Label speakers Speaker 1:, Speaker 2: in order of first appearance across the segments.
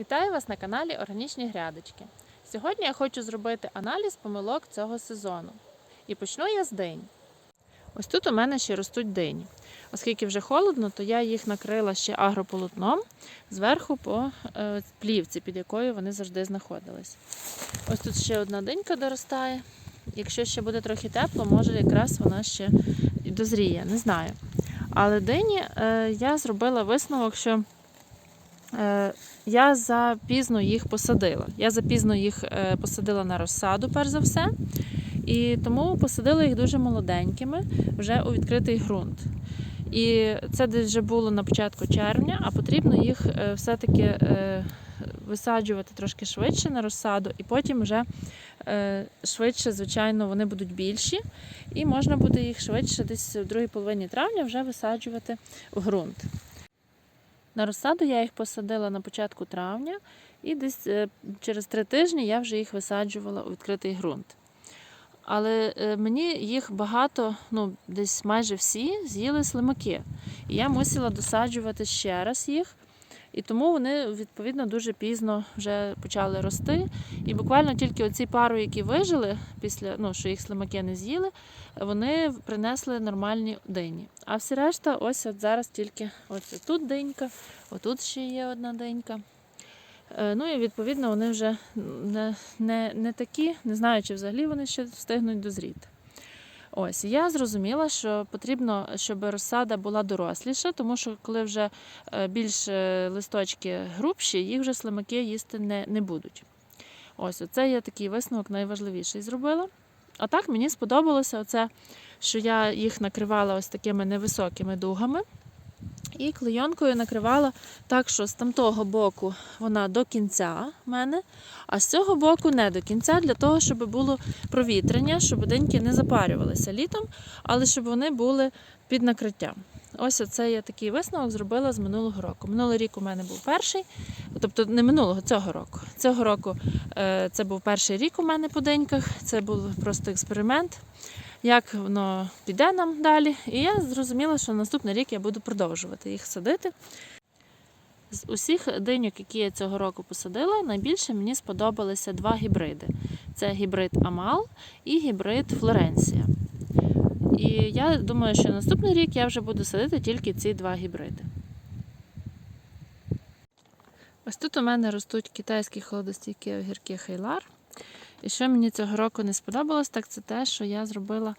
Speaker 1: Вітаю вас на каналі Органічні Грядочки. Сьогодні я хочу зробити аналіз помилок цього сезону. І почну я з динь. Ось тут у мене ще ростуть дині. Оскільки вже холодно, то я їх накрила ще агрополотном зверху по е, плівці, під якою вони завжди знаходились. Ось тут ще одна динька доростає. Якщо ще буде трохи тепло, може якраз вона ще дозріє, не знаю. Але дині е, я зробила висновок, що Я запізно їх посадила. Я запізно їх е, посадила на розсаду, перш за все, і тому посадила їх дуже молоденькими вже у відкритий ґрунт. І це вже було на початку червня, а потрібно їх е, все-таки е, висаджувати трошки швидше на розсаду, і потім вже е, швидше, звичайно, вони будуть більші, і можна буде їх швидше, десь в другій половині травня вже висаджувати в ґрунт. На розсаду я їх посадила на початку травня, і десь е, через три тижні я вже їх висаджувала у відкритий ґрунт. Але е, мені їх багато, ну десь майже всі з'їли слимаки. І я мусила досаджувати ще раз їх. І тому вони відповідно дуже пізно вже почали рости. І буквально тільки оці пару, які вижили після ну, що їх слимаки не з'їли, вони принесли нормальні дині. А всі решта, ось от зараз тільки ось тут динька, отут ще є одна динька. Е, Ну і відповідно вони вже не, не, не такі, не знаю, чи взагалі вони ще встигнуть дозріти. Ось я зрозуміла, що потрібно, щоб розсада була доросліша, тому що коли вже е, більш е, листочки грубші, їх вже слимаки їсти не, не будуть. Ось оце я такий висновок найважливіший зробила. А так мені сподобалося оце, що я їх накривала ось такими невисокими дугами. І клейонкою накривала так, що з тамтого боку вона до кінця мене, а з цього боку не до кінця, для того, щоб було провітрення, щоб деньки не запарювалися літом, але щоб вони були під накриттям. Ось оце я такий висновок зробила з минулого року. Минулий рік у мене був перший, тобто не минулого, цього року. Цього року е, це був перший рік у мене по деньках, це був просто експеримент як воно піде нам далі. І я зрозуміла, що наступний рік я буду продовжувати їх садити. З усіх диньок, які я цього року посадила, найбільше мені сподобалися два гібриди: це гібрид Амал і гібрид Флоренція. І я думаю, що наступний рік я вже буду садити тільки ці два гібриди. Ось тут у мене ростуть китайські холодостійкі огірки Хейлар. І що мені цього року не сподобалось, так це те, що я зробила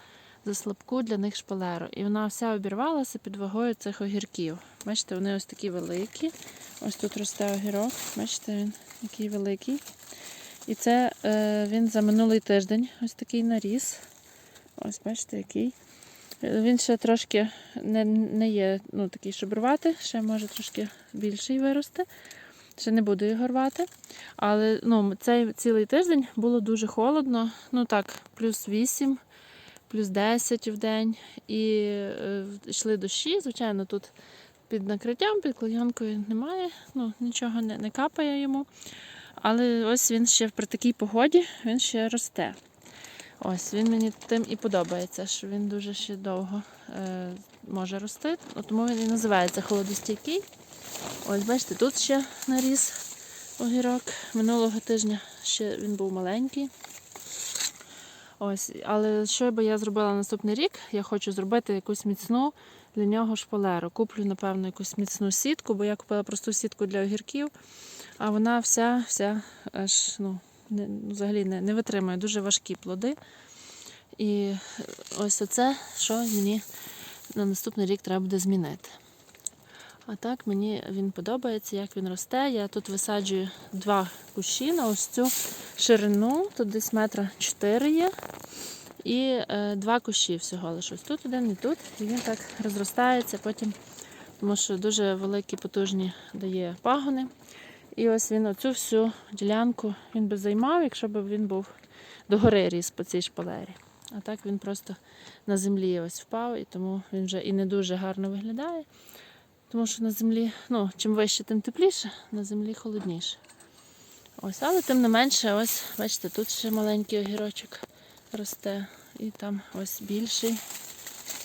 Speaker 1: заслабку для них шпалеру. І вона вся обірвалася під вагою цих огірків. Бачите, вони ось такі великі. Ось тут росте огірок. Бачите, він який великий. І це е, він за минулий тиждень ось такий наріс. Ось, бачите, який. Він ще трошки не не є ну, такий, щоб рвати, ще може трошки більший вирости. Ще не буду його рвати. Але ну, цей цілий тиждень було дуже холодно. Ну так, плюс 8, плюс 10 в день. І е, йшли дощі. Звичайно, тут під накриттям, під клейонкою немає, ну, нічого не, не капає йому. Але ось він ще при такій погоді він ще росте. Ось він мені тим і подобається, що він дуже ще довго е, може рости. Тому він і називається холодостійкий. Ось, бачите, тут ще наріс огірок. Минулого тижня ще він був маленький. Ось, Але що би я зробила наступний рік? Я хочу зробити якусь міцну для нього шпалеру. Куплю, напевно, якусь міцну сітку, бо я купила просту сітку для огірків, а вона вся вся аж ну, не, взагалі не, не витримує дуже важкі плоди. І ось оце, що мені на наступний рік треба буде змінити. А так мені він подобається, як він росте. Я тут висаджую два кущі на ось цю ширину, тут десь метра 4 є. І е, два кущі всього лише ось тут один і тут. І він так розростається потім, тому що дуже великі, потужні дає пагони. І ось він оцю всю ділянку він би займав, якщо б він був догори ріс по цій шпалері. А так він просто на землі ось впав, і тому він вже і не дуже гарно виглядає. Тому що на землі, ну, чим вище, тим тепліше, на землі холодніше. Ось, але тим не менше, ось, бачите, тут ще маленький огірочок росте. І там ось більший.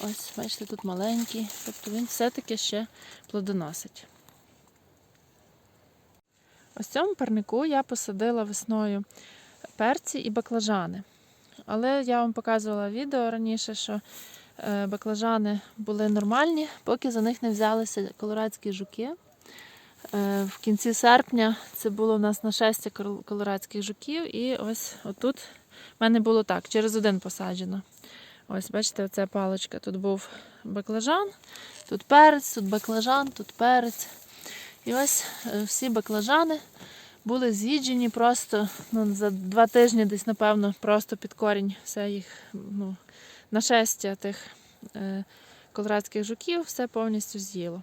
Speaker 1: Ось, бачите, тут маленький. Тобто він все-таки ще плодоносить. Ось цьому парнику я посадила весною перці і баклажани. Але я вам показувала відео раніше, що баклажани були нормальні, поки за них не взялися колорадські жуки. Е, В кінці серпня це було у нас нашестя кол- колорадських жуків, і ось отут в мене було так, через один посаджено. Ось, бачите, оця паличка. Тут був баклажан, тут перець, тут баклажан, тут перець. І ось е, всі баклажани були з'їджені просто ну, за два тижні, десь, напевно, просто під корінь все їх ну, нашестя тих е, колорадських жуків, все повністю з'їло.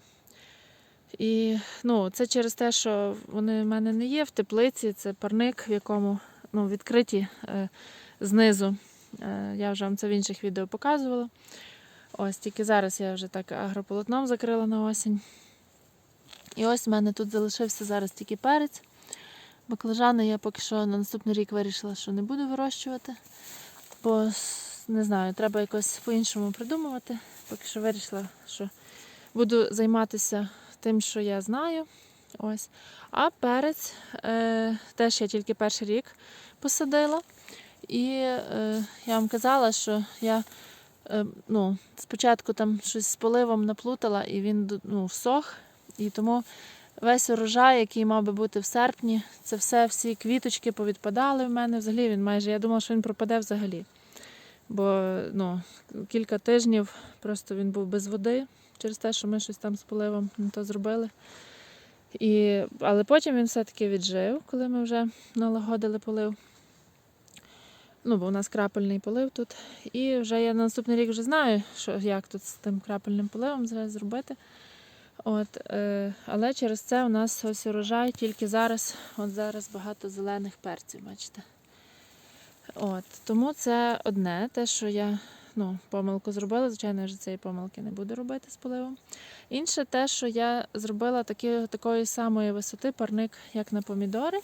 Speaker 1: І ну, це через те, що вони в мене не є в теплиці, це парник, в якому ну, відкриті е, знизу. Е, я вже вам це в інших відео показувала. Ось тільки зараз я вже так агрополотном закрила на осінь. І ось в мене тут залишився зараз тільки перець. Баклажани я поки що на наступний рік вирішила, що не буду вирощувати, бо не знаю, треба якось по-іншому придумувати. Поки що вирішила, що буду займатися тим, що я знаю. Ось. А перець е, теж я тільки перший рік посадила. І е, я вам казала, що я е, ну, спочатку там щось з поливом наплутала, і він ну, всох. І тому весь урожай, який мав би бути в серпні, це все, всі квіточки повідпадали в мене. Взагалі він майже, я думала, що він пропаде взагалі. Бо ну, кілька тижнів просто він був без води через те, що ми щось там з поливом не то зробили. І, але потім він все-таки віджив, коли ми вже налагодили полив. Ну, бо у нас крапельний полив тут. І вже я на наступний рік вже знаю, що, як тут з тим крапельним поливом зробити. От, е, але через це у нас ось урожай тільки зараз, от зараз багато зелених перців, бачите. От, тому це одне, те, що я ну, помилку зробила. Звичайно, я вже цієї помилки не буду робити з поливом. Інше те, що я зробила такі, такої самої висоти парник, як на помідори.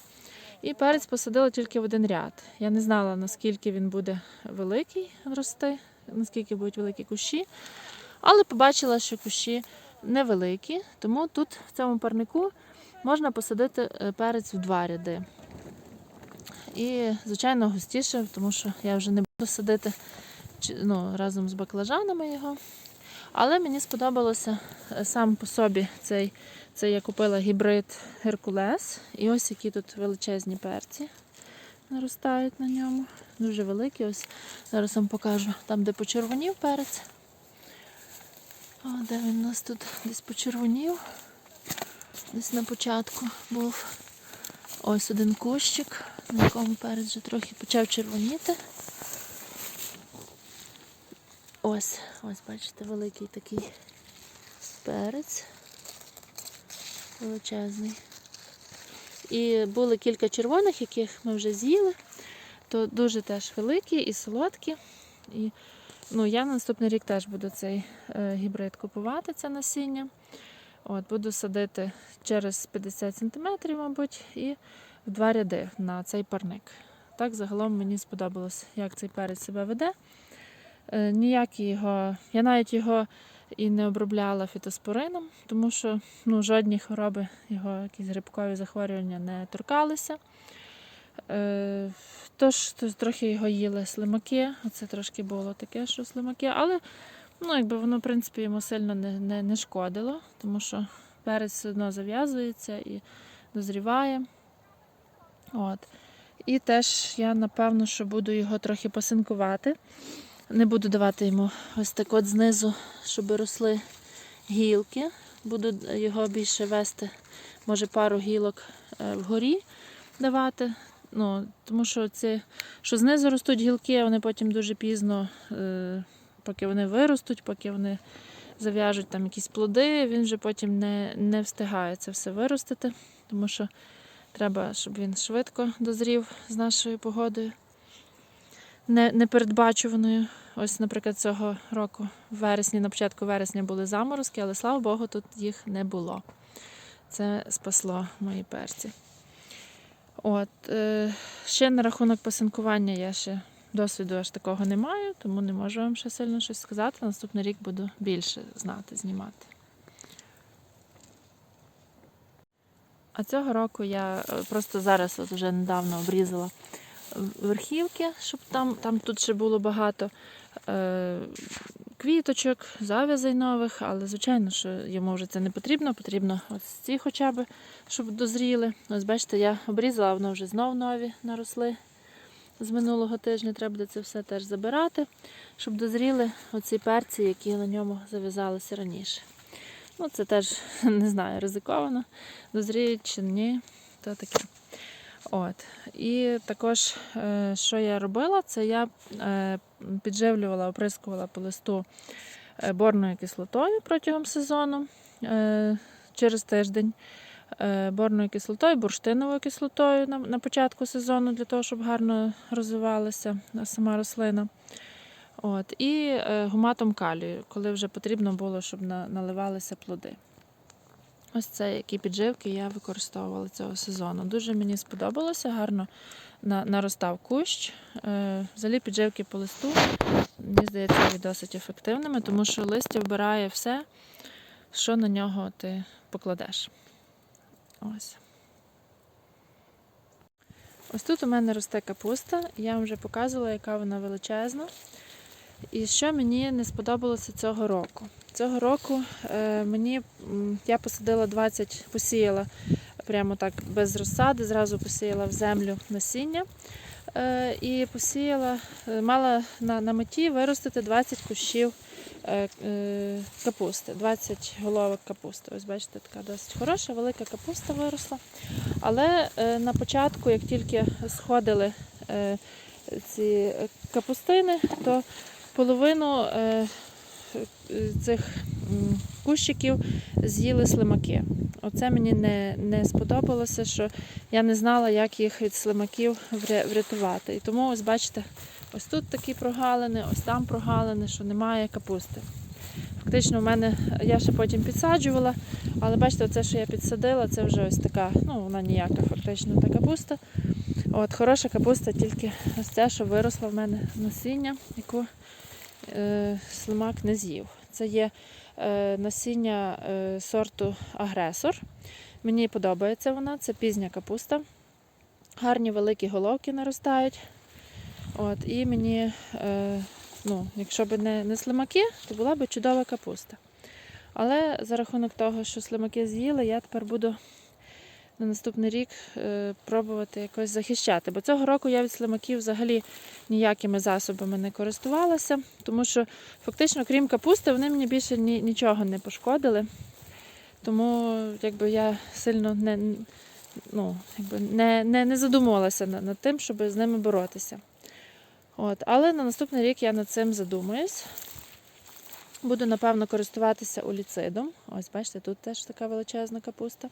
Speaker 1: І перець посадила тільки в один ряд. Я не знала, наскільки він буде великий рости, наскільки будуть великі кущі. Але побачила, що кущі невеликі, тому тут в цьому парнику можна посадити е, перець в два ряди. І, звичайно, густіше, тому що я вже не буду садити ну, разом з баклажанами його. Але мені сподобалося е, сам по собі цей, це я купила гібрид Геркулес. І ось які тут величезні перці наростають на ньому. Дуже великі. Ось зараз вам покажу там, де почервонів перець. О, де він у нас тут десь почервонів. Десь на початку був. Ось один кущик, на якому перець вже трохи почав червоніти. Ось, ось, бачите, великий такий перець. Величезний. І були кілька червоних, яких ми вже з'їли. То дуже теж великі і солодкі. І ну, я на наступний рік теж буду цей е, гібрид купувати, це насіння. От, буду садити через 50 см, мабуть, і в два ряди на цей парник. Так, загалом мені сподобалось, як цей перець себе веде. Е, ніякі його, я навіть його і не обробляла фітоспорином, тому що ну, жодні хвороби його якісь грибкові захворювання не торкалися. Е, тож, трохи його їли слимаки. Оце трошки було таке, що слимаки, але ну, якби воно, в принципі, йому сильно не, не, не шкодило, тому що перець все одно зав'язується і дозріває. От. І теж я, напевно, що буду його трохи посинкувати. Не буду давати йому ось так от знизу, щоб росли гілки. Буду його більше вести, може, пару гілок е, вгорі давати. Ну, тому що ці, що знизу ростуть гілки, вони потім дуже пізно, е, поки вони виростуть, поки вони зав'яжуть там якісь плоди, він вже потім не, не встигає це все виростити, тому що треба, щоб він швидко дозрів з нашою погодою непередбачуваною. Ось, наприклад, цього року в вересні, на початку вересня були заморозки, але слава Богу, тут їх не було. Це спасло мої перці. От, е, ще на рахунок пасинкування я ще досвіду аж такого не маю, тому не можу вам ще сильно щось сказати. Наступний рік буду більше знати, знімати. А цього року я е, просто зараз от вже недавно обрізала верхівки, щоб там, там тут ще було багато е, квіточок, завязей нових, але звичайно, що йому вже це не потрібно. Потрібно ось ці хоча б, щоб дозріли. Ось бачите, я обрізала, воно вже знов нові наросли. З минулого тижня треба буде це все теж забирати, щоб дозріли оці перці, які на ньому зав'язалися раніше. Ну, це теж не знаю, ризиковано. Дозріють чи ні, то таке. От. І також, е, що я робила, це я е, підживлювала, оприскувала по листу е, борною кислотою протягом сезону через тиждень. Борною кислотою, бурштиновою кислотою на початку сезону, для того, щоб гарно розвивалася сама рослина. От, і е, гуматом калію, коли вже потрібно було, щоб наливалися плоди. Ось це які підживки я використовувала цього сезону. Дуже мені сподобалося, гарно наростав кущ. Е, взагалі підживки по листу, мені здається, є досить ефективними, тому що листя вбирає все, що на нього ти покладеш. Ось. Ось тут у мене росте капуста, я вам вже показувала, яка вона величезна. І що мені не сподобалося цього року? Цього року е, мені я посадила 20, посіяла прямо так без розсади, зразу посіяла в землю насіння е, і посіяла, е, мала на, на меті виростити 20 кущів капусти, 20 головок капусти. Ось бачите, така досить хороша, велика капуста виросла. Але на початку, як тільки сходили ці капустини, то половину е, цих кущиків з'їли слимаки. Оце мені не, не сподобалося, що я не знала, як їх від слимаків врятувати. І тому, ось бачите, ось тут такі прогалини, ось там прогалини, що немає капусти. Фактично, в мене я ще потім підсаджувала, але бачите, оце, що я підсадила, це вже ось така, ну вона ніяка фактично та капуста. От, хороша капуста, тільки ось ця, що виросла в мене насіння, яку слимак не з'їв. Це є е, насіння е, сорту агресор. Мені подобається вона, це пізня капуста. Гарні великі головки наростають. От, і мені, е, ну, якщо б не, не слимаки, то була б чудова капуста. Але за рахунок того, що слимаки з'їли, я тепер буду на наступний рік е, пробувати якось захищати. Бо цього року я від слимаків взагалі ніякими засобами не користувалася, тому що фактично, крім капусти, вони мені більше ні, нічого не пошкодили. Тому якби я сильно не, ну, якби не, не, не задумувалася над, тим, щоб з ними боротися. От. Але на наступний рік я над цим задумаюсь. Буду, напевно, користуватися оліцидом. Ось, бачите, тут теж така величезна капуста.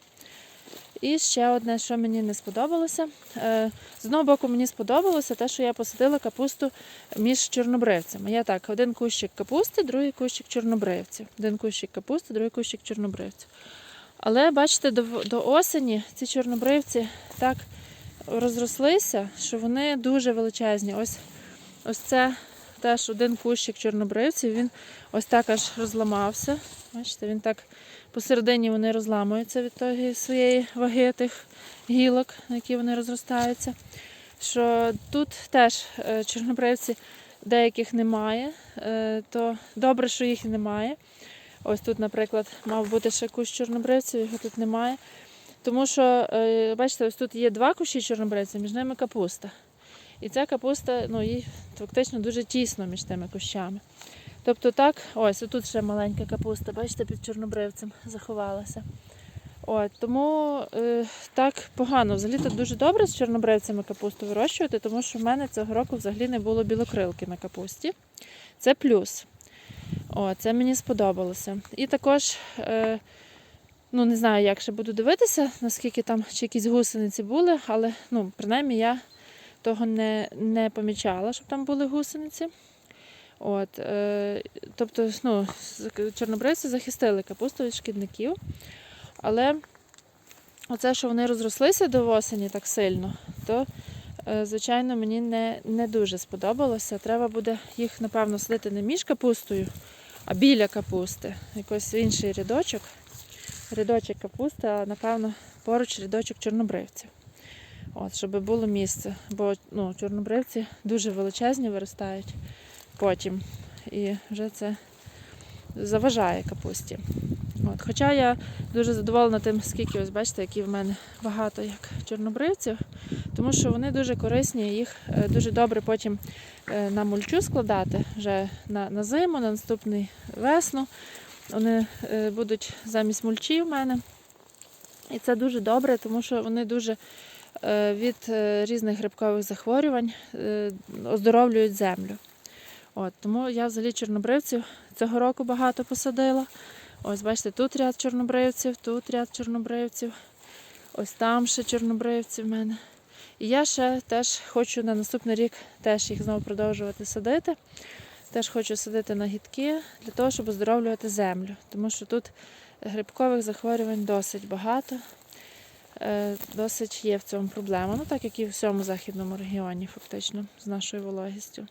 Speaker 1: І ще одне, що мені не сподобалося. Е, З одного боку, мені сподобалося те, що я посадила капусту між чорнобривцями. Я так, один кущик капусти, другий кущик чорнобривців. Один кущик капусти, другий кущик чорнобривців. Але бачите, до, до осені ці чорнобривці так розрослися, що вони дуже величезні. Ось, ось це теж один кущик чорнобривців, він ось так аж розламався. Бачите, він так посередині вони розламуються від тої своєї ваги тих гілок, на які вони розростаються. Що тут теж е, чорнобривці деяких немає, е, то добре, що їх немає. Ось тут, наприклад, мав бути ще кущ чорнобривців, його тут немає. Тому що, е, бачите, ось тут є два кущі чорнобривців, між ними капуста. І ця капуста, ну, їй фактично дуже тісно між тими кущами. Тобто так, ось тут ще маленька капуста, бачите, під чорнобривцем заховалася. От, тому е, так погано. Взагалі тут дуже добре з чорнобривцями капусту вирощувати, тому що в мене цього року взагалі не було білокрилки на капусті. Це плюс. О, це мені сподобалося. І також, е, ну не знаю, як ще буду дивитися, наскільки там чи якісь гусениці були, але ну, принаймні я того не, не помічала, щоб там були гусениці. От, е, тобто, ну, чорнобривці захистили капусту від шкідників. Але оце, що вони розрослися до осені так сильно, то, е, звичайно, мені не, не дуже сподобалося. Треба буде їх, напевно, садити не між капустою, а біля капусти. Якось в інший рядочок. рядочок капусти, а напевно поруч рядочок чорнобривців. От, щоб було місце. Бо ну, чорнобривці дуже величезні виростають потім. І вже це заважає капусті. От. Хоча я дуже задоволена тим, скільки ось бачите, які в мене багато як чорнобривців, тому що вони дуже корисні, їх е, дуже добре потім е, на мульчу складати вже на, на зиму, на наступний весну. Вони е, будуть замість мульчі в мене. І це дуже добре, тому що вони дуже від е, різних грибкових захворювань е, оздоровлюють землю. От, тому я взагалі чорнобривців цього року багато посадила. Ось бачите, тут ряд чорнобривців, тут ряд чорнобривців, ось там ще чорнобривці в мене. І я ще теж хочу на наступний рік теж їх знову продовжувати садити. Теж хочу садити на гідки для того, щоб оздоровлювати землю. Тому що тут грибкових захворювань досить багато. Е, Досить є в цьому проблема. Ну так як і в всьому західному регіоні, фактично, з нашою вологістю.